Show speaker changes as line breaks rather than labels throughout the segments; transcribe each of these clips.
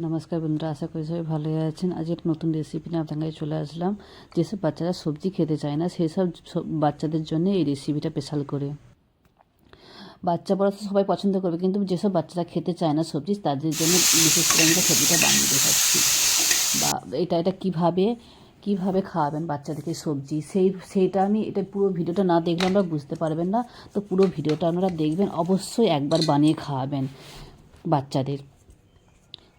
নমস্কার বন্ধুরা, আশা করি সবাই ভালোই আছেন। আজ একটা নতুন রেসিপি নিয়ে আপনার কাছে চলে আসলাম, যেসব বাচ্চারা সবজি খেতে চায় না সেই সব সব- বাচ্চাদের জন্য এই রেসিপিটা স্পেশাল করে। বাচ্চা বড় তো সবাই পছন্দ করবে, কিন্তু যেসব বাচ্চারা খেতে চায় না সবজি, তাদের জন্য বিশেষ করে আমি সবজিটা বানিয়ে দেখাচ্ছি। বা এটা এটা কীভাবে কীভাবে খাওয়াবেন বাচ্চাদেরকে সবজি, সেই, সেইটা আমি, এটা পুরো ভিডিওটা না দেখলে আমরা বুঝতে পারবেন না। তো পুরো ভিডিওটা আপনারা দেখবেন, অবশ্যই একবার বানিয়ে খাওয়াবেন বাচ্চাদের।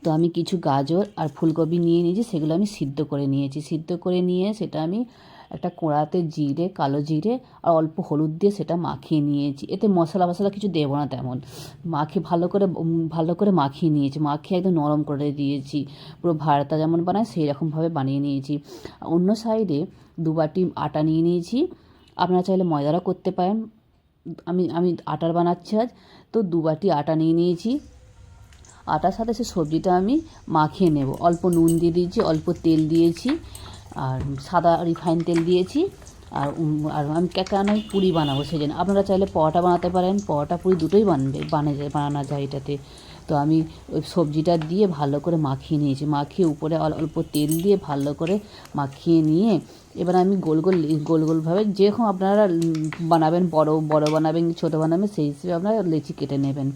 তো আমি কিছু গাজর আর ফুলকপি নিয়ে নিয়েছি, সেগুলো আমি সিদ্ধ করে নিয়েছি। সিদ্ধ করে নিয়ে সেটা আমি একটা কোড়াতে জিরে, কালো জিরে আর অল্প হলুদ দিয়ে সেটা মাখিয়ে নিয়েছি। এতে মশলা মশলা কিছু দেবো না তেমন। মাখিয়ে ভালো করে ভালো করে মাখিয়ে নিয়েছি। মাখিয়ে একদম নরম করে দিয়েছি। পুরো ভাড়াটা যেমন বানায় সেই রকমভাবে বানিয়ে নিয়েছি। অন্য সাইডে দু বাটি আটা নিয়ে নিয়েছি। আপনারা চাইলে ময়দারও করতে পারেন। আমি আমি আটার বানাচ্ছি আজ। তো দু বাটি আটা নিয়ে নিয়েছি। আটার সাথে সে সবজিটা আমি মাখিয়ে নেব। অল্প নুন দিয়ে দিয়েছি, অল্প তেল দিয়েছি, আর সাদা রিফাইন তেল দিয়েছি, আর আর আমি কেন পুরি বানাবো সেই জন্য। আপনারা চাইলে পরোটা বানাতে পারেন, পরোটা, পুরি দুটোই বানবে, বানা যায় বানানো যায় এটাতে। তো আমি ওই সবজিটা দিয়ে ভালো করে মাখিয়ে নিয়েছি। মাখিয়ে উপরে অল- অল্প তেল দিয়ে ভালো করে মাখিয়ে নিয়ে এবার আমি গোল গোল গোল গোলভাবে যেরকম আপনারা বানাবেন, বড় বড় বানাবেন ছোটো বানাবেন, সেই হিসেবে আপনারা লেচি কেটে নেবেন।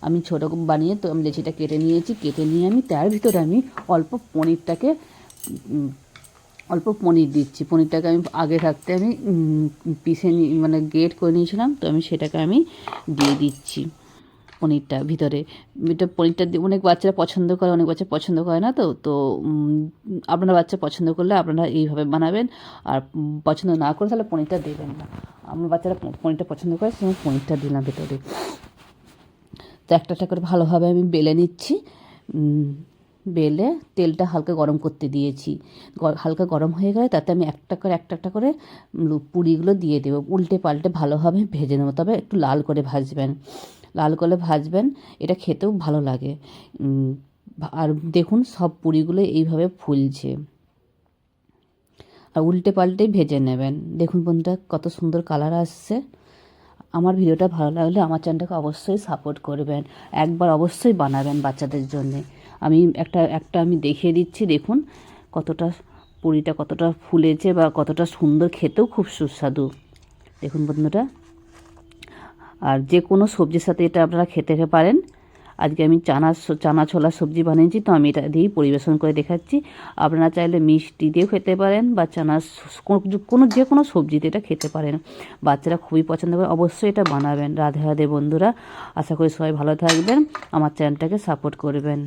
আমি ছোটো বানিয়ে তো আমি লেচিটা কেটে নিয়েছি। কেটে নিয়ে আমি তার ভিতরে আমি অল্প পনিরটাকে অল্প পনির দিচ্ছি। পনিরটাকে আমি আগে থাকতে আমি নি মানে গ্রেট করে নিয়েছিলাম, তো আমি সেটাকে আমি দিয়ে দিচ্ছি। পনিরটা ভিতরে। এটা পনিরটা অনেক বাচ্চারা পছন্দ করে, অনেক বাচ্চা পছন্দ করে না তো তো আপনারা বাচ্চা পছন্দ করলে আপনারা এইভাবে বানাবেন। আর পছন্দ না করে তাহলে পনিরটা দেবেন না। আমার বাচ্চারা পনিরটা পছন্দ করে সেই পনিরটা দিলাম ভেতরে। তো একটা একটা করে ভালোভাবে আমি বেলে নিচ্ছি। বেলে তেলটা হালকা গরম করতে দিয়েছি। হালকা গরম হয়ে গেলে তাতে আমি একটা করে, একটা একটা করে পুরিগুলো দিয়ে দেবো। উল্টে পাল্টে ভালোভাবে ভেজে নেব, তবে একটু লাল করে ভাজবেন। লাল করে ভাজবেন, এটা খেতেও ভালো লাগে। আর দেখুন সব পুরিগুলো এইভাবে ফুলছে। আর উল্টে পাল্টেই ভেজে নেবেন। দেখুন বন্ধুরা, কত সুন্দর কালার আসছে। আমার ভিডিওটা ভালো লাগলে আমার চ্যানেলটাকে অবশ্যই সাপোর্ট করবেন। একবার অবশ্যই বানাবেন বাচ্চাদের জন্যে। আমি একটা একটা আমি দেখিয়ে দিচ্ছি, দেখুন কতটা পুরিটা কতটা ফুলেছে বা কতটা সুন্দর, খেতেও খুব সুস্বাদু। দেখুন বন্ধুরা। আর যে কোনো সবজির সাথে এটা আপনারা খেতে পারেন। আজকে আমি চানা চানা ছোলা সবজি বানিয়েছি, তো আমি এটা দিয়েই পরিবেশন করে দেখাচ্ছি। আপনারা চাইলে মিষ্টি দিয়েও খেতে পারেন বা চানা কোনো- যে কোনো সবজিতে এটা খেতে পারেন। বাচ্চারা খুবই পছন্দ করে অবশ্যই এটা বানাবেন। রাধে রাধে বন্ধুরা, আশা করি সবাই ভালো থাকবেন। আমার চ্যানেলটাকে সাপোর্ট করবেন।